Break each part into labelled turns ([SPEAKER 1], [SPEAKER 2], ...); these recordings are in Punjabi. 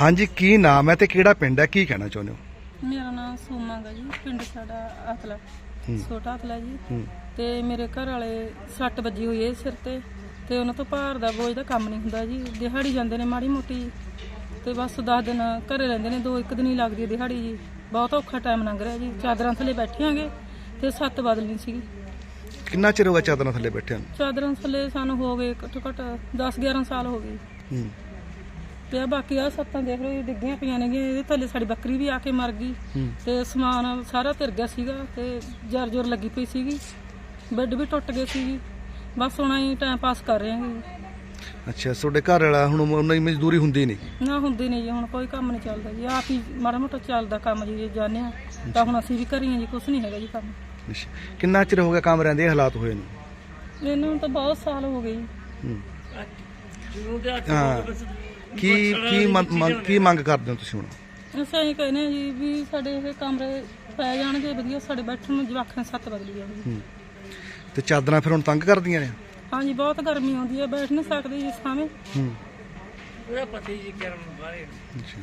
[SPEAKER 1] ਹਾਂਜੀ ਕੀ ਨਾਮ ਹੈ ਤੇ ਕਿਹੜਾ ਪਿੰਡ ਹੈ? ਕੀ ਕਹਿਣਾ ਚਾਹੁੰਦੇ ਹੋ?
[SPEAKER 2] ਮੇਰਾ ਨਾਮ ਸੋਮਾ ਗਾ ਜੀ ਪਿੰਡ ਸਾਡਾ ਅਤਲਾ। ਛੋਟਾ ਅਤਲਾ ਜੀ। ਤੇ ਮੇਰੇ ਘਰ ਵਾਲੇ ਸੱਟ ਵੱਜੀ ਹੋਈ ਹੈ ਸਿਰ ਤੇ ਤੇ ਉਹਨਾਂ ਤੋਂ ਭਾਰ ਦਾ ਬੋਝ ਦਾ ਕੰਮ ਨਹੀਂ ਹੁੰਦਾ ਜੀ। ਦਿਹਾੜੀ ਜਾਂਦੇ ਨੇ ਮਾੜੀ ਮੋਟੀ ਤੇ ਬਸ 10 ਦਿਨ ਘਰੇ ਰਹਿੰਦੇ ਨੇ ਦੋ ਇੱਕ ਦਿਨ ਹੀ ਲੱਗਦੀ ਹੈ ਦਿਹਾੜੀ ਜੀ। ਬਹੁਤ ਔਖਾ ਟਾਈਮ ਲੰਘ ਰਿਹਾ ਜੀ ਚਾਦਰਾਂ ਥੱਲੇ ਬੈਠਿਆਂਗੇ ਤੇ ਸੱਤ ਬਦਲਣੀ ਸੀਗੀ।
[SPEAKER 1] ਕਿੰਨਾ ਚਿਰ ਹੋ ਗਿਆ ਚਾਦਰਾਂ ਥੱਲੇ ਬੈਠਿਆਂ ਨੂੰ?
[SPEAKER 2] ਚਾਦਰਾਂ ਥੱਲੇ ਸਾਨੂੰ ਹੋ ਗਏ ਘੱਟੋ ਘੱਟ 10 11 ਸਾਲ ਹੋ ਗਏ।
[SPEAKER 1] ਹੂੰ।
[SPEAKER 2] ਤੇ ਆਹ ਬਾਕੀ ਆ ਸੱਤਾਂ ਦੇਖ ਲਓ ਇਹ ਡਿੱਗੀਆਂ ਪਈਆਂ ਨੇਗੀਆਂ ਇਹਦੇ ਥੱਲੇ ਸਾਡੀ ਬੱਕਰੀ ਵੀ ਆ ਕੇ ਮਰ ਗਈ। ਤੇ ਸਮਾਨ ਸਾਰਾ ਧਿਰ ਗਿਆ ਸੀਗਾ ਤੇ ਜਰ ਜੋਰ ਲੱਗੀ ਪਈ ਸੀਗੀ। ਬੈੱਡ ਵੀ ਟੁੱਟ ਗਏ ਸੀਗੀ। ਬਸ ਹੁਣ ਅਸੀਂ ਟਾਈਮ ਪਾਸ ਕਰ ਰਹੇ ਹਾਂ
[SPEAKER 1] ਅੱਛਾ ਤੁਹਾਡੇ ਘਰ ਵਾਲਾ ਹੁਣ ਉਹਨਾਂ ਦੀ ਮਜ਼ਦੂਰੀ ਹੁੰਦੀ ਨਹੀਂ?
[SPEAKER 2] ਨਾ ਹੁੰਦੀ ਨਹੀਂ ਜੀ ਹੁਣ ਕੋਈ ਕੰਮ ਨਹੀਂ ਚੱਲਦਾ ਜੀ। ਆਪ ਹੀ ਮਾੜਾ ਮੋਟਾ ਚੱਲਦਾ ਕੰਮ ਜੀ ਜੇ ਜਾਂਦੇ ਹਾਂ ਤਾਂ ਹੁਣ ਅਸੀਂ ਵੀ ਕਰੀਏ ਜੀ ਕੁਛ ਨਹੀਂ ਹੈਗਾ ਜੀ ਕੰਮ।
[SPEAKER 1] ਕਿੰਨਾ ਚਿਰ ਹੋ ਗਿਆ ਕੰਮ ਰਹਿੰਦੇ ਇਹ ਹਾਲਾਤ ਹੋਏ ਨੂੰ?
[SPEAKER 2] ਇਹਨਾਂ ਨੂੰ ਤਾਂ ਬਹੁਤ ਸਾਲ ਹੋ ਗਏ ਜੀ।
[SPEAKER 1] ਹੂੰ। ਹਾਂ। ਕੀ ਕੀ ਮੰਗ ਮੰਗ- ਕੀ ਮੰਗ ਕਰਦੇ ਹੋ ਤੁਸੀਂ ਹੁਣ?
[SPEAKER 2] ਅਸੀਂ ਇਹੀ ਕਹਿੰਦੇ ਹਾਂ ਜੀ ਵੀ ਸਾਡੇ ਇਹ ਕਮਰੇ ਪੈ ਜਾਣਗੇ ਵਧੀਆ ਸਾਡੇ ਬੈਠਣ ਨੂੰ ਜਵਾਖਾਂ ਸੱਤ ਬਦਲੀ ਜਾਣਗੇ
[SPEAKER 1] ਹੂੰ। ਤੇ ਚਾਦਰਾਂ ਫਿਰ ਹੁਣ ਤੰਗ ਕਰਦੀਆਂ ਨੇ?
[SPEAKER 2] ਹਾਂਜੀ ਬਹੁਤ ਗਰਮੀ ਆਉਂਦੀ ਹੈ ਬੈਠ ਨਹੀਂ ਸਕਦੇ ਜੀ ਸਾਵੇਂ
[SPEAKER 1] ਹੂੰ।
[SPEAKER 3] ਉਹਦਾ ਪਤੀ ਜੀ ਕਰਮ ਬਾਰੇ
[SPEAKER 1] ਅੱਛਾ।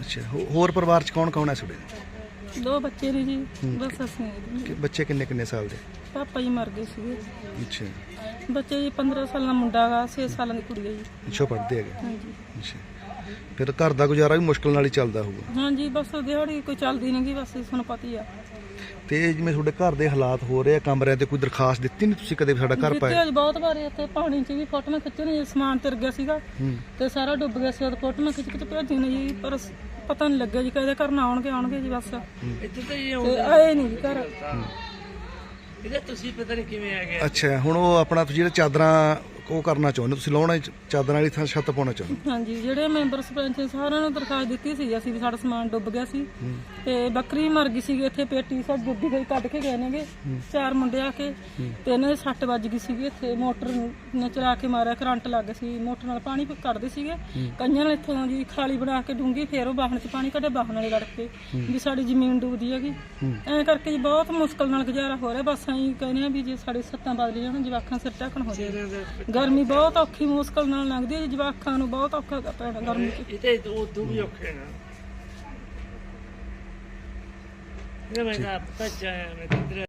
[SPEAKER 1] ਅੱਛਾ ਹੋ- ਹੋਰ ਪਰਿਵਾਰ ਚ ਕੌਣ ਕੌਣ ਹੈ ਤੁਹਾਡੇ?
[SPEAKER 2] ਦੋ ਬੱਚੇ ਨੇ ਜੀ ਬਸ ਅਸੀਂ ਹਾਂ ਜੀ।
[SPEAKER 1] ਕਿ ਬੱਚੇ ਕਿੰਨੇ ਕਿੰਨੇ ਸਾਲ ਦੇ?
[SPEAKER 2] ਪਾਪਾ ਜੀ ਮਰ ਗਏ ਸੀਗੇ।
[SPEAKER 1] ਅੱਛਾ।
[SPEAKER 2] ਬੱਚੇ ਜੀ 15 ਸਾਲਾਂ ਦਾ ਮੁੰਡਾ ਗਾ 6 ਸਾਲਾਂ ਦੀ ਕੁੜੀ ਹੈ ਜੀ।
[SPEAKER 1] ਅੱਛਾ ਪੜ੍ਹਦੇ ਹੈਗੇ।
[SPEAKER 2] ਹਾਂਜੀ।
[SPEAKER 1] ਅੱਛਾ। ਫਿਰ ਘਰ ਦਾ ਗੁਜ਼ਾਰਾ ਵੀ ਮੁਸ਼ਕਲ ਨਾਲ ਹੀ ਚੱਲਦਾ ਹੋਊਗਾ।
[SPEAKER 2] ਹਾਂਜੀ ਬਸ ਦਿਹਾੜੀ ਕੋਈ ਚੱਲਦੀ ਨਹੀਂ ਗੀ ਬਸ ਤੁਹਾਨੂੰ ਪਤਾ ਹੀ ਆ।
[SPEAKER 1] ਤੇ ਜਿਵੇਂ ਤੁਹਾਡੇ ਘਰ ਦੇ ਹਾਲਾਤ ਹੋ ਰਹੇ ਆ ਕਮਰਿਆਂ ਤੇ ਕੋਈ ਦਰਖਾਸਤ ਦਿੱਤੀ ਨਹੀਂ ਤੁਸੀਂ ਕਦੇ ਵੀ ਸਾਡਾ ਘਰ
[SPEAKER 2] ਜਿੱਤੇ
[SPEAKER 1] ਪਾਇਆ?
[SPEAKER 2] ਅੱਜ ਬਹੁਤ ਵਾਰੀ ਇੱਥੇ ਪਾਣੀ 'ਚ ਵੀ ਫੋਟੋਆਂ ਖਿੱਚਣ ਸਮਾਨ ਤਿਰ ਗਿਆ ਸੀਗਾ।
[SPEAKER 1] ਹੂੰ।
[SPEAKER 2] ਤੇ ਸਾਰਾ ਡੁੱਬ ਗਿਆ ਸੀ ਉਹ ਫੋਟੋਆਂ ਖਿੱਚ ਖਿੱਚ ਭੇਜੀ ਨੇ ਜੀ ਪਰ ਸ- ਪਤਾ ਨਹੀਂ ਲੱਗਿਆ ਜੀ ਕਦੇ ਘਰ ਨਾ ਆਉਣਗੇ ਆਉਣਗੇ ਜੀ ਬਸ।
[SPEAKER 3] ਇੱਥੇ ਤਾਂ ਇਹ
[SPEAKER 2] ਤੇ ਆਏ ਨਹੀਂ ਜੀ ਘਰ।
[SPEAKER 3] ਇਹਦਾ ਤੁਸੀਂ ਪਤਾ ਨਹੀਂ ਕਿਵੇਂ ਆ ਗਏ
[SPEAKER 1] ਅੱਛਾ ਹੁਣ ਉਹ ਆਪਣਾ ਤੁਸੀਂ ਜਿਹੜੇ ਚਾਦਰਾਂ ਉਹ ਕਰਨਾ ਚਾਹੁੰਦੇ ਹੋ, ਤੁਸੀਂ ਲਾਉਣਾ ਚਾਦਰਾਂ ਵਾਲੀ ਥਾਂ ਛੱਤ ਪਾਉਣਾ ਚਾਹੁੰਦੇ ਹੋ।
[SPEAKER 2] ਹਾਂਜੀ ਜਿਹੜੇ ਮੈਂਬਰ ਸਰਪੰਚ ਸੀ, ਸਾਰਿਆਂ ਨੂੰ ਦਰਖਾਸਤ ਦਿੱਤੀ ਸੀ ਅਸੀਂ ਵੀ ਸਾਡਾ ਸਮਾਨ ਡੁੱਬ ਗਿਆ ਸੀ। ਤੇ ਬੱਕਰੀ ਮਰ ਗਈ ਸੀ ਇੱਥੇ ਪੇਟੀ ਸਭ ਡੁੱਬੀ ਗਈ ਕੱਢ ਕੇ ਗਏ ਨੇਗੇ ਚਾਰ ਮੁੰਡੇ ਆ ਕੇ ਤੇ ਇਹਨਾਂ ਦੇ ਸੱਟ ਵੱਜ ਗਈ ਸੀਗੀ ਇੱਥੇ ਮੋਟਰ ਨੇ ਚਲਾ ਕੇ ਮਾਰਿਆ ਕਰੰਟ ਲੱਗ ਗਿਆ ਸੀ ਮੋਟਰ ਨਾਲ ਪਾਣੀ ਕੱਢਦੇ ਸੀਗੇ। ਕਈਆਂ ਨੇ ਇੱਥੋਂ ਜੀ ਖਾਲੀ ਬਣਾ ਕੇ ਡੂੰਗੀ ਫੇਰ ਉਹ ਵਾਹਣ 'ਚ ਪਾਣੀ ਕੱਢੇ ਵਾਹਣ ਵਾਲੇ ਲੜ ਕੇ ਵੀ ਸਾਡੀ ਜ਼ਮੀਨ ਡੁੱਬਦੀ ਹੈਗੀ। ਐਂ ਕਰਕੇ ਜੀ ਬਹੁਤ ਮੁਸ਼ਕਲ ਨਾਲ ਗੁਜ਼ਾਰਾ ਹੋ ਰਿਹਾ ਬਸ ਅਸੀਂ ਕਹਿੰਦੇ ਆ ਵੀ ਜੇ ਸਾਡੇ ਸੱਤਾਂ ਬਦਲ ਜਾਣ ਜਵਾਕਾਂ ਸਿਰ ਢੱਕਣ ਹੋ ਜਾਏ ਗਰਮੀ ਬਹੁਤ ਔਖੀ ਮੁਸ਼ਕਲ ਨਾਲ ਲੰਘਦੀ ਹੈ ਜੀ ਜਵਾਕਾਂ ਨੂੰ ਬਹੁਤ ਔਖਾ ਪੈਣਾ ਗਰਮੀ 'ਚ।
[SPEAKER 3] ਇਹ ਤੇ ਉਹ ਵੀ ਔਖੇ ਨਾ। No me da patacha, me cogió.